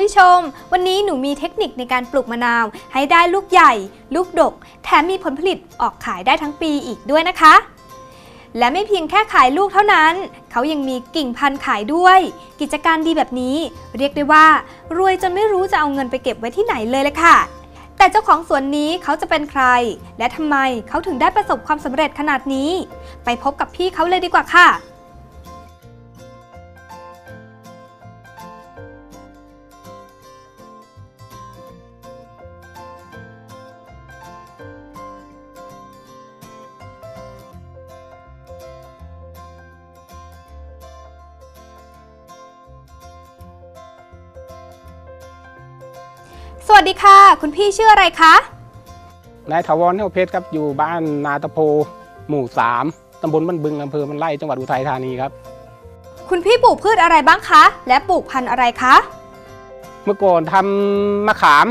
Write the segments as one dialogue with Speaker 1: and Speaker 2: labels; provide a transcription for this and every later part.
Speaker 1: ดีค่ะคุณผู้ชม วันนี้หนูมีเทคนิคในการปลูกมะนาว ให้ได้ลูกใหญ่ ลูกดก แถมมีผลผลิตออกขายได้ทั้งปีอีกด้วยนะคะ และไม่เพียงแค่ขายลูกเท่านั้น เขายังมีกิ่งพันธุ์ขายด้วย กิจการดีแบบนี้ เรียกได้ว่า รวยจนไม่รู้จะเอาเงินไปเก็บไว้ที่ไหนเลยเลยค่ะ แต่เจ้าของสวนนี้เขาจะเป็นใคร และทำไมเขาถึงได้ประสบความสำเร็จขนาดนี้ ไปพบกับพี่เขาเลยดีกว่าค่ะ วัสดีค่ะ คุณพี่ชื่ออะไรคะ
Speaker 2: นายถาวรเทวเพชรครับอยู่บ้านนาตะโพ หมู่สามตำบลบ้านบึงอำเภอมันไล่จังหวัดอุทัยธานีครับ
Speaker 1: คุณพี่ปลูกพืชอะไรบ้างคะ และปลูกพันธุ์อะไรคะ
Speaker 2: เมื่อก่อนทำมะขาม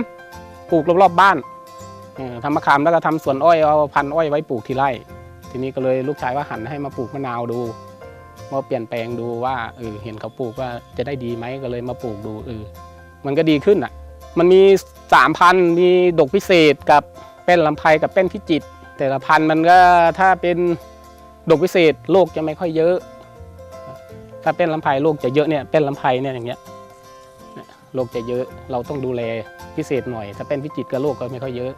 Speaker 2: ปลูกรอบๆบ้านเออทำมะขามแล้วก็ทำสวนอ้อยเอาพันธุ์อ้อยไว้ปลูกที่ไร่ ทีนี้ก็เลยลูกชายว่าหันให้มาปลูกมะนาวดูมาเปลี่ยนแปลงดูว่าเออเห็นเขาปลูกว่าจะได้ดีไหมก็เลยมาปลูกดูเออมันก็ดีขึ้นอะ มันมี สามพันธุ์มีดกพิเศษกับเป็นลำไพกับเป็นพิจิตรแต่ละพันธุ์มันก็ถ้าเป็นดกพิเศษโรคจะไม่ค่อยเยอะ ถ้าเป็นลำไพโรคจะเยอะเนี่ยเป็นลำไพเนี่ยอย่างเงี้ยโรคจะเยอะเราต้องดูแลพิเศษหน่อย ถ้าเป็นพิจิตรก็โรคก็ไม่ค่อยเยอะ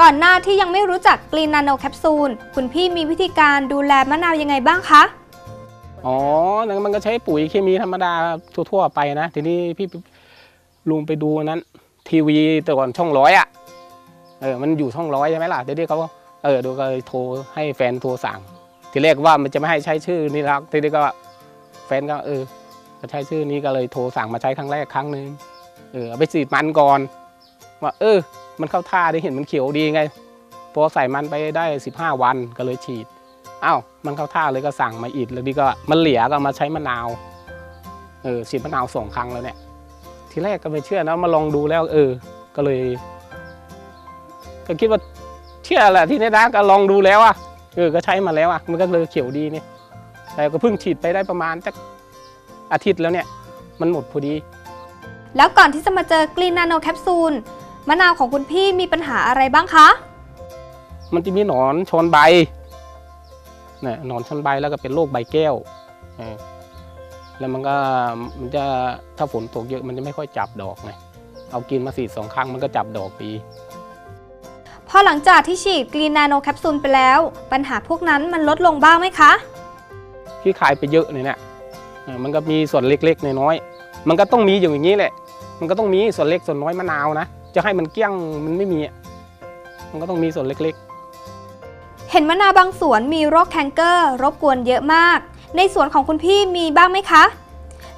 Speaker 1: ก่อนหน้าที่ยังไม่รู้จักกรีนนาโนแคปซูลคุณพี่มีวิธีการดูแลมะนาวยังไงบ้างคะ
Speaker 2: อ๋อนั่นมันก็ใช้ปุ๋ยเคมีธรรมดาทั่วๆไปนะ ทีนี้พี่ลุงไปดูอันนั้น ทีวีแต่ก่อนช่องร้อยอะเออมันอยู่ช่องร้อยใช่ไหมล่ะทีนี้เขาเออดูก็เลยโทรให้แฟนโทรสั่ง ทีแรกว่ามันจะไม่ให้ใช้ชื่อนี่รักทีนี้ก็แฟนก็เออจะใช้ชื่อนี้ก็เลยโทรสั่งมาใช้ครั้งแรกครั้งหนึ่งเออเอาไปสีดมันก่อนว่าเออ มันเข้าท่าได้เห็นมันเขียวดีไงพอใส่มันไปได้ 15 วันก็เลยฉีดอ้าวมันเข้าท่าเลยก็สั่งมาอีกแล้วนี่ก็มันเหลียก็มาใช้มะนาวเออฉีดมะนาวสองครั้งแล้วเนี่ย ทีแรกก็ไม่เชื่อนะมาลองดูแล้วเออ ก็เลย ก็คิดว่าเชื่อแหละที่นี่นะก็ลองดูแล้วอะเออก็ใช้มาแล้วอะมันก็เลยเขียวดีเนี่ยแต่ก็เพิ่งฉีดไปได้ประมาณสักอาทิตย์แล้วเนี่ย มันหมดพอดี
Speaker 1: แล้วก่อนที่จะมาเจอกรีนนาโนแคปซูลมะนาวของคุณพี่มีปัญหาอะไรบ้างคะ
Speaker 2: มันจะมีหนอนชนใบเนี่ยหนอนชนใบแล้วก็เป็นโรคใบแก้วเออ แล้วมันก็มันจะถ้าฝนตกเยอะมันจะไม่ค่อยจับดอกไงเอากินมาสีดสองครั้งมันก็จับดอกดี
Speaker 1: พอหลังจากที่ฉีดกรีนนาโนแคปซูลไปแล้ว ปัญหาพวกนั้นมันลดลงบ้างไหมคะ
Speaker 2: ที่ขายไปเยอะเนี่ยเนี่ยเออมันก็มีส่วนเล็กๆน้อยๆมันก็ต้องมีอย่างนี้แหละ มันก็ต้องมีส่วนเล็กส่วนน้อยมะนาวนะจะให้มันเกลี้ยงมันไม่มีอะมันก็ต้องมีส่วนเล็ก
Speaker 1: เห็นมะนาวบางสวนมีโรคแคนเกอร์ รบกวนเยอะมาก ในสวนของคุณพี่มีบ้างไหมคะ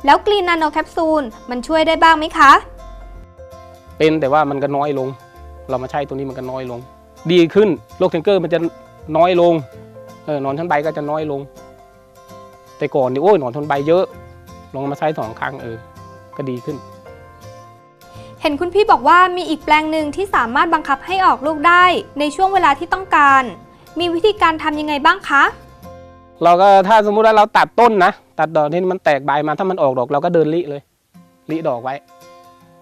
Speaker 1: แล้วกรีนนาโนแคปซูลมันช่วยได้บ้างไหมคะ
Speaker 2: ๆเป็นแต่ว่ามันก็น้อยลง เรามาใช้ตัวนี้มันก็น้อยลง ดีขึ้นโรคเทงเกอร์มันจะน้อยลงเออหนอนชั้นใบก็จะน้อยลง แต่ก่อนนี่โอ้ยหนอนทนใบเยอะ ลองมาใช้สองครั้งเออ ก็ดีขึ้น
Speaker 1: เห็นคุณพี่บอกว่ามีอีกแปลงหนึ่งที่สามารถบังคับให้ออกลูกได้ในช่วงเวลาที่ต้องการ มีวิธีการทำยังไงบ้างคะ
Speaker 2: เราก็ถ้าสมมุติว่าเราตัดต้นนะตัดดอกที่มันแตกใบมาถ้ามันออกดอกเราก็เดินลิเลยลิดอกไว้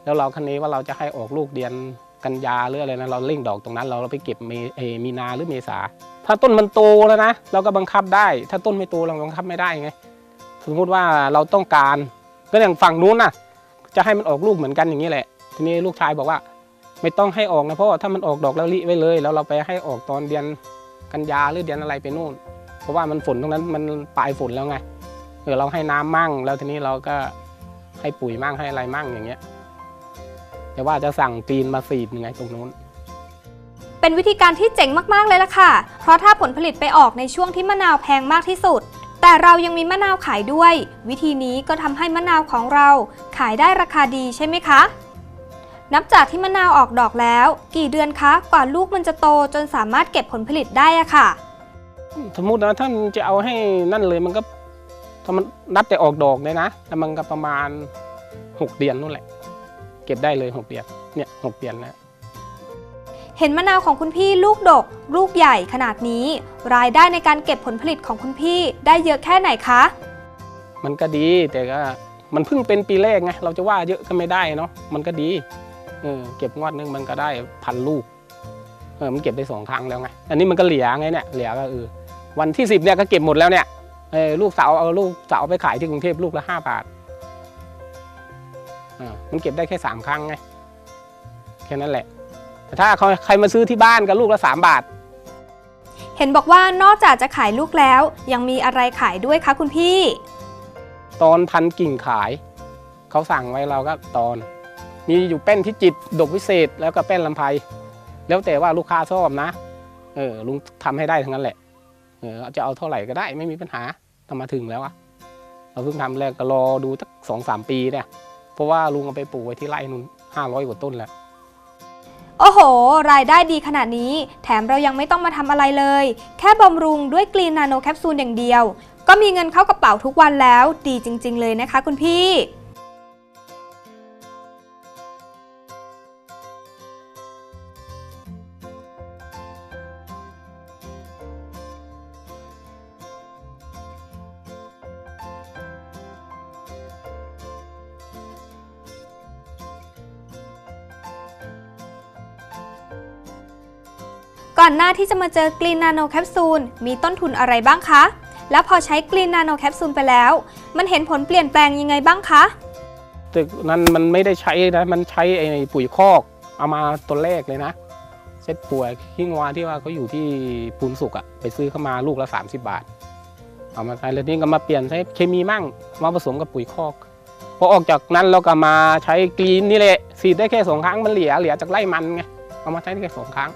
Speaker 2: แล้วเราคันนี้ว่าเราจะให้ออกลูกเดือนกันยาหรืออะไรนะเราเร่งดอกตรงนั้น เราเราไปเก็บเมเอมีนาหรือเมษา ถ้าต้นมันโตแล้วนะ เราก็บังคับได้ ถ้าต้นไม่โตเราบังคับไม่ได้ไงสมมติว่าเราต้องการก็อย่างฝั่งนู้นน่ะจะให้มันออกลูกเหมือนกันอย่างนี้แหละ ทีนี้ลูกชายบอกว่า ไม่ต้องให้ออกนะเพราะว่าถ้ามันออกดอกแล้วลิไว้เลย แล้วเราไปให้ออกตอนเดือนกันยาหรือเดือนอะไรไปนู่น เพราะว่ามันฝนตรงนั้นมันปลายฝนแล้วไงเออเราให้น้ำมั่ง แล้วทีนี้เราก็ให้ปุ๋ยมั่งให้อะไรมั่งอย่างเงี้ยแต่ว่าจะสั่งตีนมาสีดยังไงตรงนู้น
Speaker 1: เป็นวิธีการที่เจ๋งมากๆเลยล่ะค่ะ เพราะถ้าผลผลิตไปออกในช่วงที่มะนาวแพงมากที่สุด แต่เรายังมีมะนาวขายด้วย วิธีนี้ก็ทำให้มะนาวของเราขายได้ราคาดีใช่ไหมคะนับจากที่มะนาวออกดอกแล้ว กี่เดือนคะกว่าลูกมันจะโตจนสามารถเก็บผลผลิตได้อะค่ะ
Speaker 2: สมมตินะท่านจะเอาให้นั่นเลยมันก็ถ้ามันนับแต่ออกดอกเลยนะแล้วมันก็ประมาณ 6 เดือนนู่นแหละ เก็บได้เลย 6 เดือนเนี่ยหกเดือนแล้ว
Speaker 1: เห็นมะนาวของคุณพี่ลูกดก ลูกใหญ่ขนาดนี้ รายได้ในการเก็บผลผลิตของคุณพี่ได้เยอะแค่ไหนคะ
Speaker 2: มันก็ดีแต่ก็มันเพิ่งเป็นปีแรกไงเราจะว่าเยอะก็ไม่ได้เนาะมันก็ดีเออเก็บงวดนึงมันก็ได้พันลูกเออมันเก็บได้สองครั้งแล้วไงอันนี้มันก็เหลียไงเนี่ยเหลียก็เออ วันที่สิบเนี่ยก็เก็บหมดแล้วเนี่ยเออลูกสาวเอาลูกสาวไปขายที่กรุงเทพลูกละห้าบาทอ่ามันเก็บได้แค่สามครั้งไงแค่นั้นแหละ แต่ถ้าเขาใครมาซื้อที่บ้านก็ลูกละสามบาท
Speaker 1: เห็นบอกว่านอกจากจะขายลูกแล้ว ยังมีอะไรขายด้วยคะคุณพี่
Speaker 2: ตอนพันกิ่งขาย เขาสั่งไว้เราก็ตอน มีอยู่แป้นพิจิตรดกวิเศษแล้วก็แป้นลำไพแล้วแต่ว่าลูกค้าชอบนะ เออลุงทำให้ได้ทั้งนั้นแหละ เออจะเอาเท่าไหร่ก็ได้ไม่มีปัญหาทำมาถึงแล้วอะเราเพิ่งทำแรกก็รอดูสักสองสามปีเนี่ย เพราะว่าลุงเอาไปปลูกไว้ที่ไร่นู้นห้าร้อยกว่าต้นแล้ว
Speaker 1: โอ้โห รายได้ดีขนาดนี้ แถมเรายังไม่ต้องมาทำอะไรเลย แค่บำรุงด้วยกรีนนาโนแคปซูลอย่างเดียว ก็มีเงินเข้ากระเป๋าทุกวันแล้ว ดีจริง ๆ เลยนะคะ คุณพี่ ก่อนหน้าที่จะมาเจอกรีนนาโนแคปซูลมีต้นทุนอะไรบ้างคะ แล้วพอใช้กรีนนาโนแคปซูลไปแล้ว มันเห็นผลเปลี่ยนแปลงยังไงบ้างคะ
Speaker 2: แต่นั้นมันไม่ได้ใช้นะ มันใช้ไอ้ปุ๋ยคอก เอามาตัวแรกเลยนะ เซ็ตป่วยขี้งวานที่ว่าเขาอยู่ที่ปูนสุกอะไปซื้อเข้ามาลูกละ 30 บาท เอามาใช้แล้วนี่ก็มาเปลี่ยนใช้เคมีมั่งมาผสมกับปุ๋ยคอกพอออกจากนั้นเราก็มาใช้กรีนนี่แหละสีดได้แค่สองครั้งมันเหลียเหลียจากไร่มันไงเอามาใช้ได้แค่สองครั้ง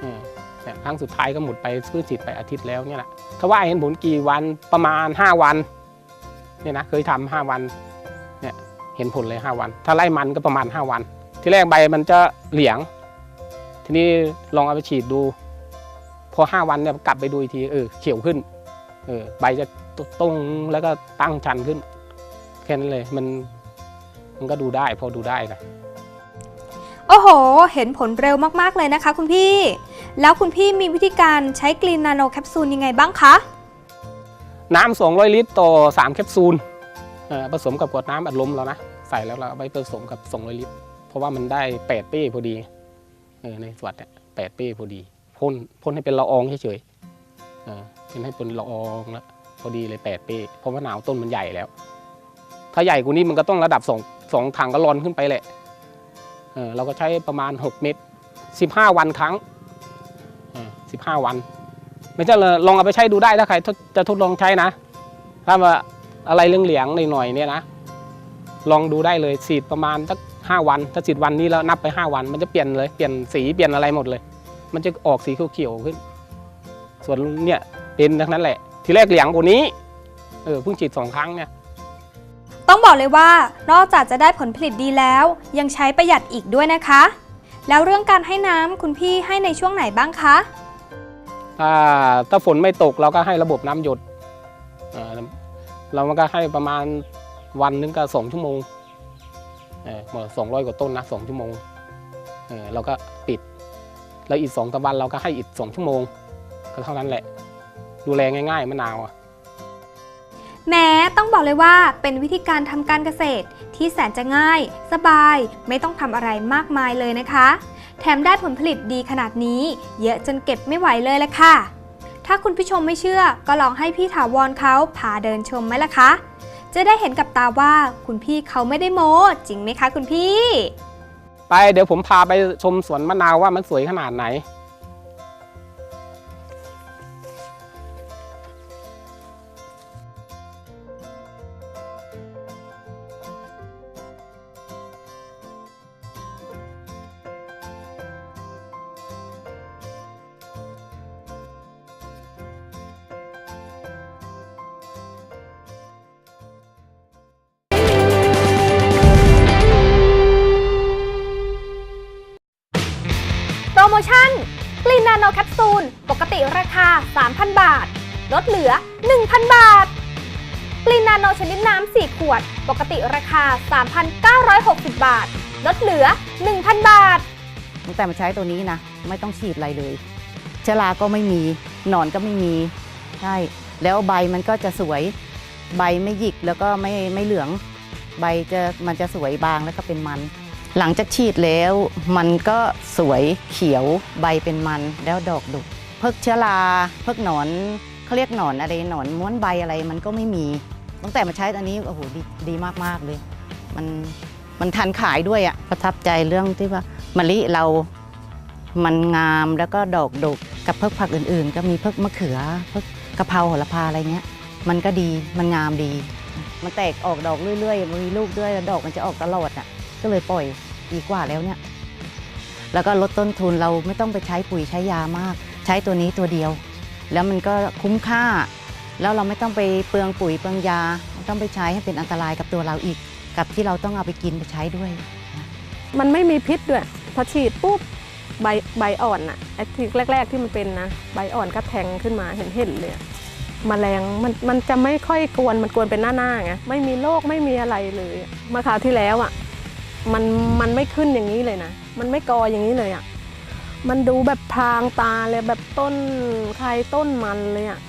Speaker 2: เออเนี่ครั้งสุดท้ายก็หมดไปซื้อฉีดไปอาทิตย์แล้วเนี่ยแหละถ้าว่าเห็นผลกี่วันประมาณ 5 วันเนี่ยนะเคยทำห้าวันเห็นผลเลย 5 วัน ถ้าไล่มันก็ประมาณ 5 วัน ที่แรกใบมันจะเหลียง ทีนี้ลองเอาไปฉีดดู พอ 5 วันเนี่ยกลับไปดูอีกทีเออเขียวขึ้นเออใบจะตรงแล้วก็ตั้งชันขึ้นแค่นั้นเลยมันมันก็ดูได้พอดูได้นะ
Speaker 1: โอ้โห เห็นผลเร็วมากๆเลยนะคะคุณพี่ แล้วคุณพี่มีวิธีการใช้กรีนนาโนแคปซูลยังไงบ้างคะ
Speaker 2: น้ำ200 ลิตรต่อ 3 แคปซูลผสมกับขวดน้ำอัดลมเรานะ ใส่แล้วเราไปผสมกับ 200 ลิตร เพราะว่ามันได้8เป้พอดีอในสวัสดเนี่ยแปดเป้พอดีพ่นพ่นให้เป็นละอองเฉยๆเป็นให้เป็นละอองแล้วพอดีเลย8เป้เพราะว่าหนาวต้นมันใหญ่แล้ว ถ้าใหญ่กว่านี้มันก็ต้องระดับสองสองถังก็ลอนขึ้นไปแหละ เออเราก็ใช้ประมาณ 6 เม็ด15 วันครั้ง เออ15วัน ไม่ใช่เลยลองเอาไปใช้ดูได้ถ้าใครจะทดลองใช้นะ ถ้าว่าอะไรเหลืองๆหน่อยๆเนี่ยนะ ลองดูได้เลยฉีดประมาณสักห้าวัน ถ้าฉีดวันนี้แล้วนับไปห้าวัน มันจะเปลี่ยนเลยเปลี่ยนสีเปลี่ยนอะไรหมดเลย มันจะออกสีเขียวๆขึ้น ส่วนเนี่ยเป็นทั้งนั้นแหละ ทีแรกเหลืองกว่านี้เออเพิ่งฉีดสองครั้งเนี่ย
Speaker 1: ต้องบอกเลยว่านอกจากจะได้ผลผลิตดีแล้ว ยังใช้ประหยัดอีกด้วยนะคะ แล้วเรื่องการให้น้ำคุณพี่ให้ในช่วงไหนบ้างคะ
Speaker 2: ถ้าถ้าฝนไม่ตกเราก็ให้ระบบน้ำหยดเอ่อเรามันก็ให้ประมาณวันนึงก็สองชั่วโมงเออหมดสองร้อยกว่าต้นนะสองชั่วโมงเออเราก็ปิด แล้วอีกสองตะวันเราก็ให้อีกสองชั่วโมงก็เท่านั้นแหละ ดูแลง่ายๆมะนาวอะ
Speaker 1: แม้ต้องบอกเลยว่าเป็นวิธีการทำการเกษตร ที่แสนจะง่าย สบาย ไม่ต้องทำอะไรมากมายเลยนะคะ แถมได้ผลผลิตดีขนาดนี้ เยอะจนเก็บไม่ไหวเลยละค่ะ ถ้าคุณผู้ชมไม่เชื่อ ก็ลองให้พี่ถาวรเขาพาเดินชมไหมล่ะคะ จะได้เห็นกับตาว่าคุณพี่เขาไม่ได้โม้จริงไหมคะ คุณพี่
Speaker 2: ไปเดี๋ยวผมพาไปชมสวนมะนาวว่ามันสวยขนาดไหน
Speaker 1: ชั่น กลีนนาโนแคปซูล ปกติราคา 3,000 บาท ลดเหลือ 1,000 บาท กลีนนาโนชนิดน้ำ 4 ขวด ปกติราคา 3,960 บาท ลดเหลือ 1,000 บาท
Speaker 3: ตั้งแต่มาใช้ตัวนี้นะ ไม่ต้องฉีดอะไรเลยเชื้อราก็ไม่มี หนอนก็ไม่มี ใช่ แล้วใบมันก็จะสวย ใบไม่หยิกแล้วก็ไม่ไม่เหลือง ใบจะมันจะสวยบางแล้วก็เป็นมัน หลังจากฉีดแล้วมันก็สวยเขียวใบเป็นมันแล้วดอกดุเพิกเชื้อราเพิกหนอนเขาเรียกหนอนอะไรหนอนม้วนใบอะไรมันก็ไม่มี ตั้งแต่มาใช้อันนี้โอ้โหดีดีมากๆเลย มันมันทันขายด้วยอะประทับใจเรื่องที่ว่ามะลิเรามันงามแล้วก็ดอกดกกับเพิกผักอื่นๆ ก็มีเพิกมะเขือเพิกกะเพราโหระพาอะไรเงี้ย มันก็ดีมันงามดี มันแตกออกดอกเรื่อยๆมันมีลูกด้วยแล้วดอกมันจะออกตลอดอะก็เลยปล่อย ดีกว่าแล้วเนี่ย แล้วก็ลดต้นทุนเราไม่ต้องไปใช้ปุ๋ยใช้ยามาก ใช้ตัวนี้ตัวเดียว แล้วมันก็คุ้มค่า แล้วเราไม่ต้องไปเปลืองปุ๋ยเปลืองยาไม่ต้องไปใช้ให้เป็นอันตรายกับตัวเราอีก กับที่เราต้องเอาไปกินไปใช้ด้วย
Speaker 4: มันไม่มีพิษด้วยพอฉีดปุ๊บใบใบอ่อนอะไอ้ที่แรก ๆ ที่มันเป็นนะใบอ่อนก็แทงขึ้นมาเห็นเห็นเลยอะแมลงมันมันจะไม่ค่อยกวนมันกวนเป็นหน้าๆไงไม่มีโรคไม่มีอะไรเลยเมื่อคราวที่แล้วอะ มันมันไม่ขึ้นอย่างนี้เลยนะ มันไม่กออย่างนี้เลยอะมันดูแบบพรางตาเลยแบบต้นใครต้นมันเลยอะ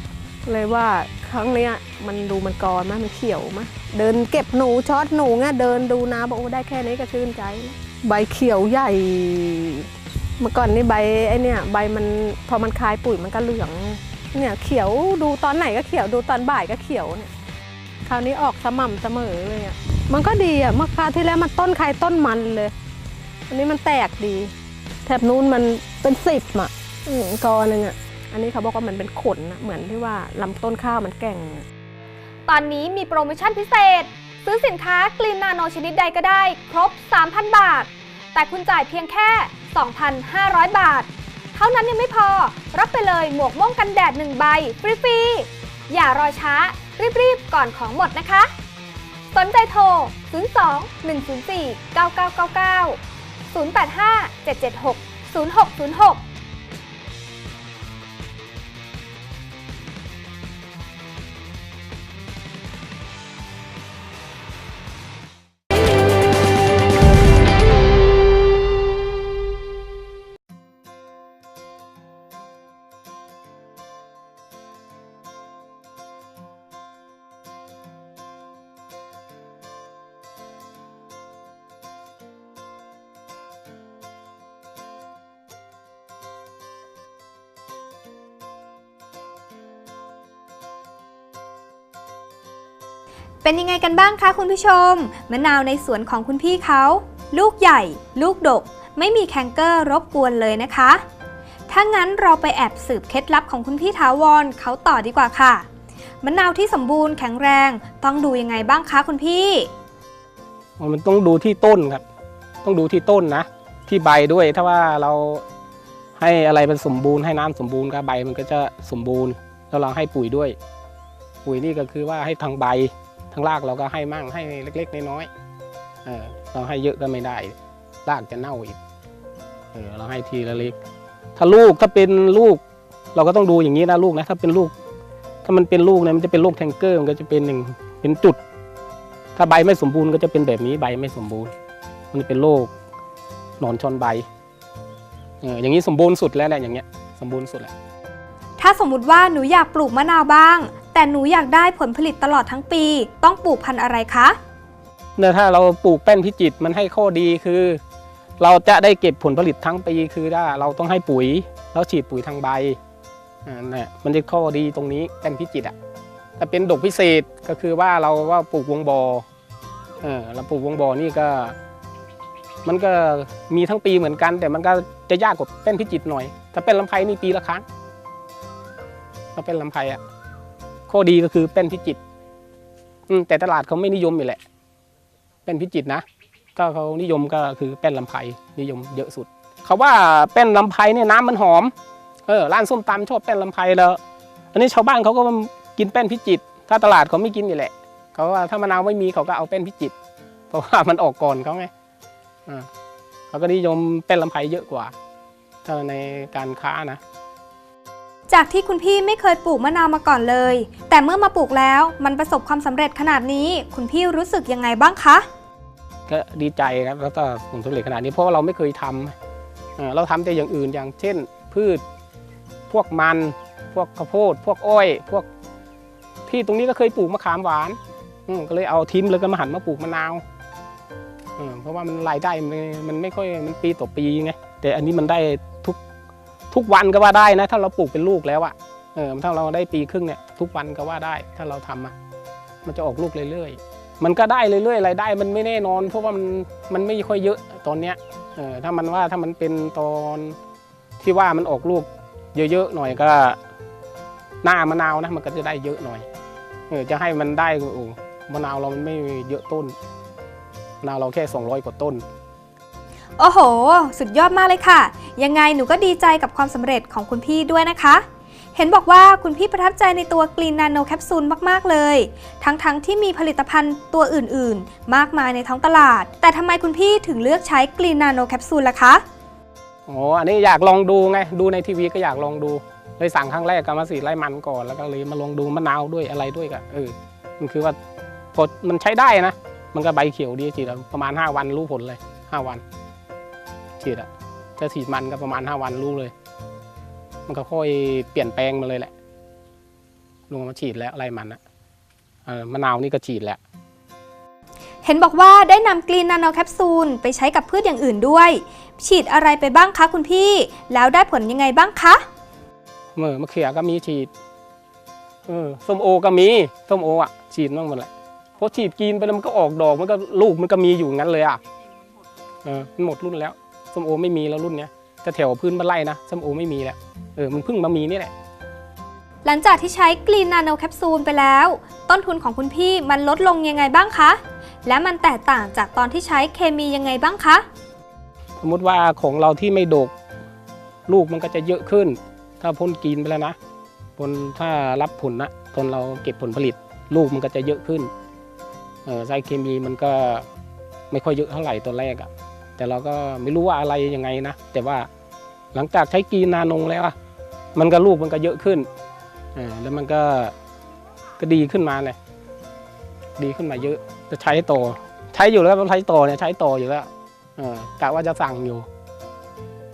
Speaker 4: เลยว่าครั้งนี้มันดูมันกรมากมันเขียวมากเดินเก็บหนูช็อตหนูเงี้ยเดินดูนะบอกโอ้ได้แค่นี้ก็ชื่นใจใบเขียวใหญ่ เมื่อก่อนนี่ใบไอ้เนี่ยใบมันพอมันคลายปุ๋ยมันก็เหลือง เนี่ยเขียวดูตอนไหนก็เขียวดูตอนบ่ายก็เขียวเนี่ย คราวนี้ออกสม่ำเสมอเลยอะ มันก็ดีอะเมื่อคราวที่แล้วมันต้นใครต้นมันเลย อันนี้มันแตกดี แถบนู้นมันเป็นสิบอะกอหนึงอะ อันนี้เขาบอกว่ามันเป็นขนอะเหมือนที่ว่าลำต้นข้าวมันแก่ง
Speaker 1: ตอนนี้มีโปรโมชั่นพิเศษ ซื้อสินค้ากลีนนาโนชนิดใดก็ได้ ครบ 3,000 บาท แต่คุณจ่ายเพียงแค่ 2,500 บาท เท่านั้นยังไม่พอ รับไปเลยหมวกม่วงกันแดด 1 ใบฟรีๆอย่ารอช้ารีบๆก่อนของหมดนะคะ สนใจโทร 02 104 9999 085 776 0606 เป็นยังไงกันบ้างคะคุณผู้ชม มะนาวในสวนของคุณพี่เขา ลูกใหญ่ ลูกดก ไม่มีแคนเกอร์รบกวนเลยนะคะ ถ้างั้นเราไปแอบสืบเคล็ดลับของคุณพี่ถาวรเขาต่อดีกว่าค่ะ มะนาวที่สมบูรณ์แข็งแรงต้องดูยังไงบ้างคะคุณพี่
Speaker 2: มันต้องดูที่ต้นครับ ต้องดูที่ต้นนะ ที่ใบด้วยถ้าว่าเราให้อะไรมันสมบูรณ์ให้น้ำสมบูรณ์ก็ใบมันก็จะสมบูรณ์แล้วเราให้ปุ๋ยด้วย ปุ๋ยนี่ก็คือว่าให้ทางใบ ทางรากเราก็ให้มั่งให้เล็กๆน้อยๆเออเราให้เยอะก็ไม่ได้ รากจะเน่าอีกเออเราให้ทีละเล็ก ถ้าลูกถ้าเป็นลูก เราก็ต้องดูอย่างนี้นะลูกนะถ้าเป็นลูก ถ้ามันเป็นลูกเนี่ยมันจะเป็นลูกแทงเกอร์มันก็จะเป็นหนึ่งเป็นจุด ถ้าใบไม่สมบูรณ์ก็จะเป็นแบบนี้ใบไม่สมบูรณ์ มันเป็นโรคหนอนชอนใบเอออย่างนี้สมบูรณ์สุดแล้วแหละอย่างเงี้ยสมบูรณ์สุดแล้ว
Speaker 1: ถ้าสมมุติว่าหนูอยากปลูกมะนาวบ้าง แต่หนูอยากได้ผลผลิตตลอดทั้งปี ต้องปลูกพันธุ์อะไรคะ
Speaker 2: เนี่ยถ้าเราปลูกแป้นพิจิตมันให้ข้อดีคือ เราจะได้เก็บผลผลิตทั้งปีคือถ้าเราต้องให้ปุ๋ยแล้วฉีดปุ๋ยทางใบอ่าเนี่ยมันจะข้อดีตรงนี้แป้นพิจิตอะถ้าเป็นดกพิเศษก็คือว่าเราว่าปลูกวงบอเออเราปลูกวงบอนี่ก็ มันก็มีทั้งปีเหมือนกัน แต่มันก็จะยากกว่าแป้นพิจิตหน่อย ถ้าเป็นลำไพนี่ปีละครั้งถ้าเป็นลำไพอะ ข้อดีก็คือแป้นพิจิตรแต่ตลาดเขาไม่นิยมอยู่แหละแป้นพิจิตรนะก็เขานิยมก็คือแป้นลำไพนิยมเยอะสุด เขาว่าแป้นลำไพเนี่ยน้ำมันหอมเออร้านส้มตำชอบแป้นลำไพแล้ว อันนี้ชาวบ้านเขาก็กินแป้นพิจิตรถ้าตลาดเขาไม่กินนี่แหละเขาว่าถ้ามะนาวไม่มีเขาก็เอาแป้นพิจิตรเพราะว่ามันออกก่อนเขาไงเขาก็นิยมแป้นลำไพเยอะกว่าถ้าในการค้านะ
Speaker 1: จากที่คุณพี่ไม่เคยปลูกมะนาวมาก่อนเลย แต่เมื่อมาปลูกแล้วมันประสบความสำเร็จขนาดนี้ คุณพี่รู้สึกยังไงบ้างคะ
Speaker 2: ก็ดีใจครับแล้วก็ผลสำเร็จขนาดนี้เพราะว่าเราไม่เคยทำเอ่อเราทำแต่อย่างอื่นอย่างเช่น พืช พวกมัน พวกข้าวโพด พวกอ้อย พวกที่ตรงนี้ก็เคยปลูกมะขามหวานอืมก็เลยเอาทิ้มแล้วก็มาหันมาปลูกมะนาวเออเพราะว่ามันรายได้มันมันไม่ค่อยมันปีต่อปีไงแต่อันนี้มันได้ ทุกวันก็ว่าได้นะ ถ้าเราปลูกเป็นลูกแล้วอะเออถ้าเราได้ปีครึ่งเนี่ยทุกวันก็ว่าได้ ถ้าเราทำอะมันจะออกลูกเรื่อยๆ มันก็ได้เรื่อยๆรายได้มันไม่แน่นอน เพราะว่ามันมันไม่ค่อยเยอะตอนเนี้ยเออถ้ามันว่าถ้ามันเป็นตอนที่ว่ามันออกลูก เยอะๆหน่อยก็หน้ามะนาวนะมันก็จะได้เยอะหน่อยเออจะให้มันได้โอ้มะนาวเรามันไม่เยอะต้นมะนาวเราแค่ 200 กว่าต้น
Speaker 1: โอ้โห สุดยอดมากเลยค่ะ ยังไงหนูก็ดีใจกับความสำเร็จของคุณพี่ด้วยนะคะ เห็นบอกว่าคุณพี่ประทับใจในตัวกรีนนาโนแคปซูลมาก ๆ เลย ทั้งๆทที่มีผลิตภัณฑ์ตัวอื่น ๆ มากมายในท้องตลาด แต่ทำไมคุณพี่ถึงเลือกใช้กรีนนาโนแคปซูลล่ะคะ
Speaker 2: อ๋อ อันนี้อยากลองดูไง ดูในทีวีก็อยากลองดู เลยสั่งครั้งแรกก็มาสีไร่มันก่อน แล้วก็เลยมาลองดูมะนาวด้วยอะไรด้วยก็เออ มันคือว่าพอมันใช้ได้นะ มันก็ใบเขียวดีฉีดอะประมาณ 5 วันรู้ผลเลย 5 วัน ฉีดอะถ้าฉีดมันก็ประมาณ 5 วันรู้เลย มันก็ค่อยเปลี่ยนแปลงมาเลยแหละลุงมาฉีดแล้วไร่มันอะเออมะนาวนี่ก็ฉีดแล้ว
Speaker 1: เห็นบอกว่าได้นำกรีนนาโนแคปซูลไปใช้กับพืชอย่างอื่นด้วย ฉีดอะไรไปบ้างคะคุณพี่ แล้วได้ผลยังไงบ้างคะ
Speaker 2: เมื่อมะเขือก็มีฉีดเออส้มโอก็มีส้มโออะฉีดมั่งหมดแหละเพราะฉีดกินไปแล้วมันก็ออกดอกมันก็ลูกมันก็มีอยู่งั้นเลยอะเออมันหมดรุ่นแล้ว ส้มโอไม่มีแล้วรุ่นเนี้ยจะแถวพื้นบ้านไร่นะส้มโอไม่มีแล้วเออมันเพิ่งมามีนี่แหละ
Speaker 1: หลังจากที่ใช้กรีนนาโนแคปซูลไปแล้ว ต้นทุนของคุณพี่มันลดลงยังไงบ้างคะ และมันแตกต่างจากตอนที่ใช้เคมียังไงบ้างคะ
Speaker 2: สมมติว่าของเราที่ไม่ดก ลูกมันก็จะเยอะขึ้น ถ้าพ่นกินไปแล้วนะผลถ้ารับผลนะตอนเราเก็บผลผลิต ลูกมันก็จะเยอะขึ้นเออใช้เคมีมันก็ไม่ค่อยเยอะเท่าไหร่ตอนแรกอะ่ะ แต่เราก็ไม่รู้ว่าอะไรยังไงนะ แต่ว่าหลังจากใช้กีนานงแล้วอะมันก็ลูกมันก็เยอะขึ้นเออแล้วมันก็ก็ดีขึ้นมาเลยดีขึ้นมาเยอะจะใช้ต่อใช้อยู่แล้วใช้ต่อเนี่ยใช้ต่ออยู่แล้วเออกะว่าจะสั่งอยู่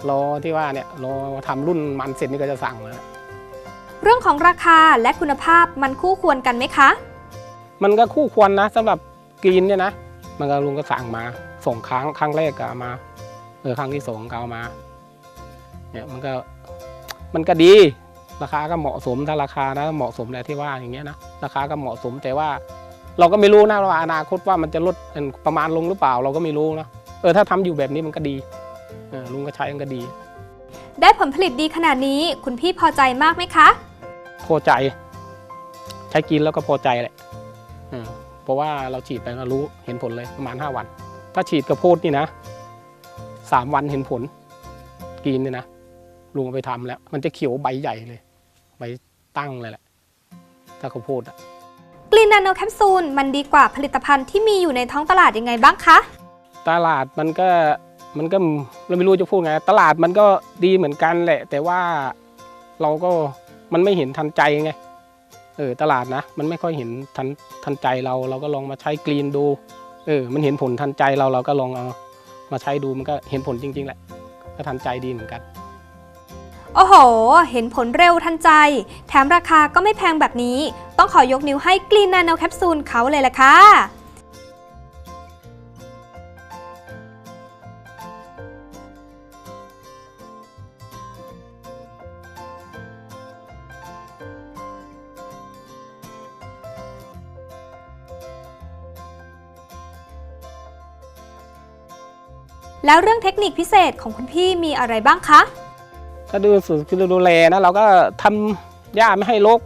Speaker 2: รอที่ว่าเนี่ยรอทำรุ่นมันเสร็จนี่ก็จะสั่งแล้ว
Speaker 1: เรื่องของราคาและคุณภาพมันคู่ควรกันไหมคะ
Speaker 2: มันก็คู่ควรนะสำหรับกรีนเนี่ยนะ มันก็ลุงก็สั่งมา ส่งครั้งครั้งแรกก็เอามาเออครั้งที่สองก็เอามาเนี่ยมันก็มันก็ดีราคาก็เหมาะสมถ้าราคานะเหมาะสมแหละที่ว่าอย่างเงี้ยนะราคาก็เหมาะสมแต่ว่า เราก็ไม่รู้นะว่าอนาคตว่ามันจะลดประมาณลงหรือเปล่าเราก็ไม่รู้นะเออถ้าทำอยู่แบบนี้มันก็ดีเออลุงก็ใช้มันก็ดี
Speaker 1: ได้ผลผลิตดีขนาดนี้คุณพี่พอใจมากไหมคะ
Speaker 2: พอใจ ใช้กินแล้วก็พอใจแหละเออเพราะว่าเราฉีดไปก็รู้เห็นผลเลยประมาณ 5 วัน ถ้าฉีดกระโพดนี่นะสามวันเห็นผลกินเนี่ยนะลุงเอาไปทำแล้ว มันจะเขียวใบใหญ่เลย ใบตั้งเลยแหละ ถ้ากระโพดอะ
Speaker 1: กรีนนาโนแคปซูลมันดีกว่าผลิตภัณฑ์ที่มีอยู่ในท้องตลาดยังไงบ้างคะ
Speaker 2: ตลาดมันก็มันก็เราไม่รู้จะพูดไง ตลาดมันก็ดีเหมือนกันแหละ แต่ว่าเราก็มันไม่เห็นทันใจไง เออตลาดนะ มันไม่ค่อยเห็นทันทันใจเรา เราก็ลองมาใช้กรีนดู เออ มันเห็นผลทันใจเราเราก็ลองเอามาใช้ดูมันก็เห็นผลจริง ๆ แหละ ก็ทันใจดีเหมือนกัน
Speaker 1: โอ้โห เห็นผลเร็วทันใจ แถมราคาก็ไม่แพงแบบนี้ ต้องขอยกนิ้วให้กลีนนาโนแคปซูลเขาเลยล่ะค่ะ แล้วเรื่องเทคนิคพิเศษของคุณพี่มีอะไรบ้างคะ
Speaker 2: ถ้าดูสุดคือดูแลนะเราก็ทำหญ้าไม่ให้รก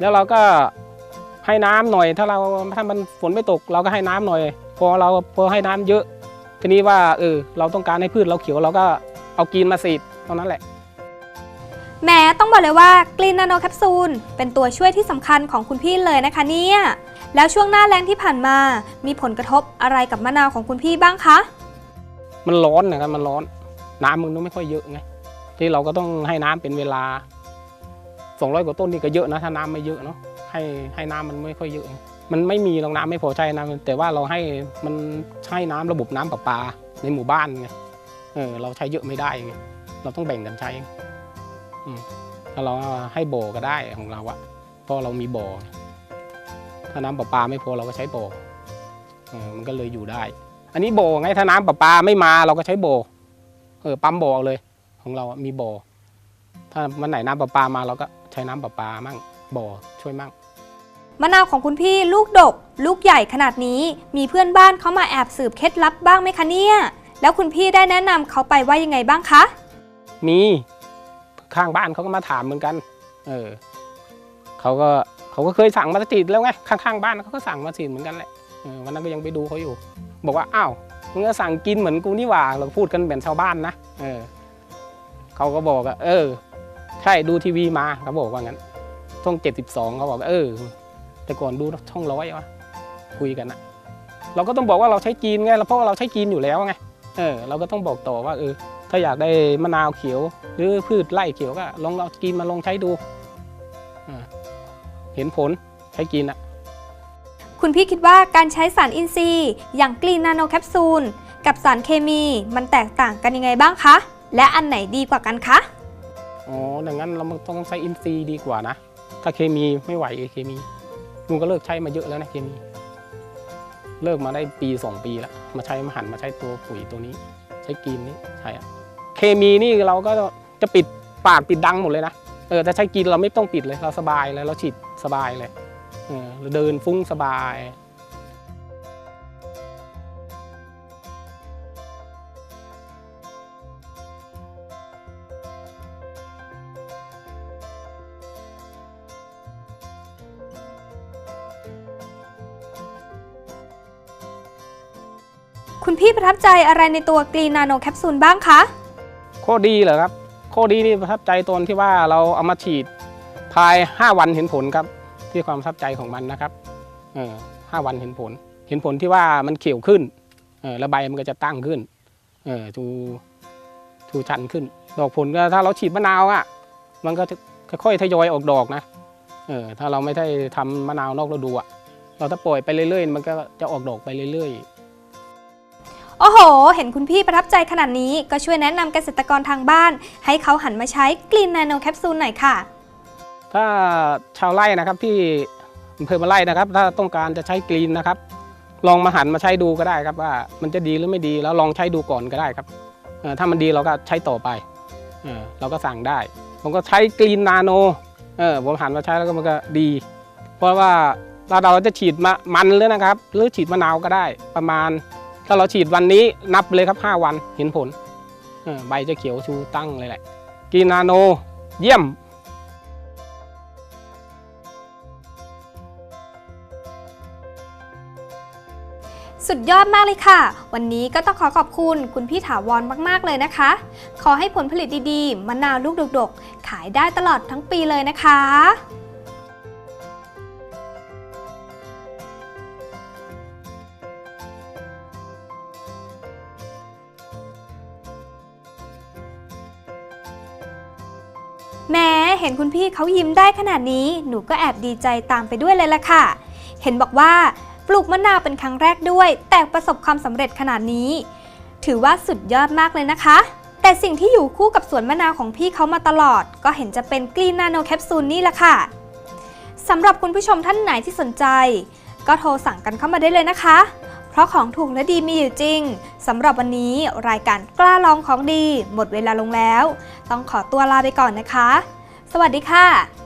Speaker 2: แล้วเราก็ให้น้ำหน่อย ถ้าเราถ้ามันฝนไม่ตก เราก็ให้น้ำหน่อย พอเราพอให้น้ำเยอะ ทีนี้ว่าเออเราต้องการให้พืชเราเขียวเราก็เอากินมาสีดเท่านั้นแหละ
Speaker 1: แม้ต้องบอกเลยว่ากรีนนาโนแคปซูลเป็นตัวช่วยที่สำคัญของคุณพี่เลยนะคะเนี่ย แล้วช่วงหน้าแรงที่ผ่านมา มีผลกระทบอะไรกับมะนาวของคุณพี่บ้างคะ
Speaker 2: มันร้อนนะครับมันร้อน น้ำมันต้องไม่ค่อยเยอะไงที่เราก็ต้องให้น้ำเป็นเวลา 200 กว่าต้นนี่ก็เยอะนะถ้าน้ำไม่เยอะเนาะให้ให้น้ำมันไม่ค่อยเยอะ มันไม่มีรอกน้ำไม่พอใช้นะแต่ว่าเราให้มันใช้น้ำระบบน้ำประปาในหมู่บ้านไงเออเราใช้เยอะไม่ได้ไงเราต้องแบ่งกันใช้อืถ้าเราให้บ่อก็ได้ของเราอะเพราะเรามีบ่อถ้าถ้าน้ำประปาไม่พอเราก็ใช้บ่อเออมันก็เลยอยู่ได้ อันนี้บ่อไงถ้าน้ำประปาไม่มาเราก็ใช้บ่อเออปั๊มบ่อเลย ของเราอะมีบ่อถ้ามันไหนน้ำประปามาเราก็ใช้น้ำประปามั่งบ่อช่วยมั่ง
Speaker 1: มะนาวของคุณพี่ลูกดก ลูกใหญ่ขนาดนี้ มีเพื่อนบ้านเขามาแอบสืบเคล็ดลับบ้างไหมคะเนี่ย แล้วคุณพี่ได้แนะนำเขาไปว่ายังไงบ้างคะ
Speaker 2: มีข้างบ้านเขาก็มาถามเหมือนกัน เออเขาก็เขาก็เคยสั่งมาติดแล้วไงข้างๆบ้านเขาก็สั่งมาติดเหมือนกันแหละเออ วันนั้นก็ยังไปดูเขาอยู่ บอกว่าอ้าวมึงก็สั่งกินเหมือนกูนี่หว่าเราพูดกันแบบชาวบ้านนะเออเขาก็บอกว่าเออ ใช่ดูทีวีมาเขาบอกว่างั้นช่องเจ็ดสิบสองเขาบอกว่าเออ แต่ก่อนดูช่องร้อยวะคุยกันนะเราก็ต้องบอกว่าเราใช้จีนไงเพราะว่าเราใช้จีนอยู่แล้วไงเออเราก็ต้องบอกต่อว่าเออ ถ้าอยากได้มะนาวเขียว หรือพืชไร่เขียวก็ลองเอากินมาลองใช้ดูเห็นผลใช้กินอะ
Speaker 1: คุณพี่คิดว่าการใช้สารอินทรีย์ อย่างกรีนนาโนแคปซูล กับสารเคมีมันแตกต่างกันยังไงบ้างคะ และอันไหนดีกว่ากันคะ
Speaker 2: อ๋อดังนั้นเราต้องใช้อินทรีย์ดีกว่านะ ถ้าเคมีไม่ไหวเคมีลุงก็เลิกใช้มาเยอะแล้วนะเคมี เลิกมาได้ปีสองปีแล้ว มาใช้มาหันมาใช้ตัวปุ๋ยตัวนี้ ใช้กรีนนี่ใช่อะเคมีนี่เราก็จะปิดปากปิดดังหมดเลยนะ เออแต่ใช้กินเราไม่ต้องปิดเลย เราสบายเลยเราฉีดสบายเลย เออเราเดินฟุ้งสบาย
Speaker 1: คุณพี่ประทับใจอะไรในตัวกรีนนาโนแคปซูลบ้างคะ
Speaker 2: ข้อดีเหรอครับ ข้อดีนี่ประทับใจตนที่ว่าเราเอามาฉีดภาย 5 วันเห็นผลครับ ที่ความประทับใจของมันนะครับเออห้าวันเห็นผล เห็นผลที่ว่ามันเขียวขึ้นเออแล้วใบมันก็จะตั้งขึ้นเออชูชูชันขึ้น ดอกผลก็ถ้าเราฉีดมะนาวอะ มันก็จะค่อยๆทยอยออกดอกนะเออถ้าเราไม่ได้ทำมะนาวนอกฤดูอะ เราถ้าปล่อยไปเรื่อยๆ มันก็จะออกดอกไปเรื่อยๆ
Speaker 1: โอ้โห เห็นคุณพี่ประทับใจขนาดนี้ก็ช่วยแนะนำเกษตรกรทางบ้าน ให้เขาหันมาใช้กรีนนาโนแคปซูลหน่อยค่ะ
Speaker 2: ถ้าชาวไร่นะครับที่อำเภอมาไร่นะครับ ถ้าต้องการจะใช้กรีนนะครับ ลองมาหันมาใช้ดูก็ได้ครับว่ามันจะดีหรือไม่ดีแล้วลองใช้ดูก่อนก็ได้ครับถ้ามันดีเราก็ใช้ต่อไปเราก็สั่งได้ ผมก็ใช้กรีนนาโนผมหันมาใช้แล้วก็มันก็ดี เพราะว่าเราเราจะฉีดมะมันเลยนะครับ หรือฉีดมะนาวก็ได้ประมาณ ถ้าเราฉีดวันนี้นับเลยครับ 5 วันเห็นผลใบจะเขียวชูตั้งเลยแหละกรีนนาโน เยี่ยม
Speaker 1: สุดยอดมากเลยค่ะ วันนี้ก็ต้องขอขอบคุณคุณพี่ถาวรมากๆเลยนะคะ ขอให้ผลผลิตดีๆมะนาวลูกดกๆ ขายได้ตลอดทั้งปีเลยนะคะแม้เห็นคุณพี่เขายิ้มได้ขนาดนี้ หนูก็แอบดีใจตามไปด้วยเลยล่ะค่ะ เห็นบอกว่า ปลูกมะนาวเป็นครั้งแรกด้วย แต่ประสบความสำเร็จขนาดนี้ ถือว่าสุดยอดมากเลยนะคะ แต่สิ่งที่อยู่คู่กับสวนมะนาวของพี่เขามาตลอด ก็เห็นจะเป็นกรีนนาโนแคปซูลนี่แหละค่ะสำหรับคุณผู้ชมท่านไหนที่สนใจ ก็โทรสั่งกันเข้ามาได้เลยนะคะ เพราะของถูกและดีมีอยู่จริงสำหรับวันนี้รายการกล้าลองของดี หมดเวลาลงแล้ว ต้องขอตัวลาไปก่อนนะคะ สวัสดีค่ะ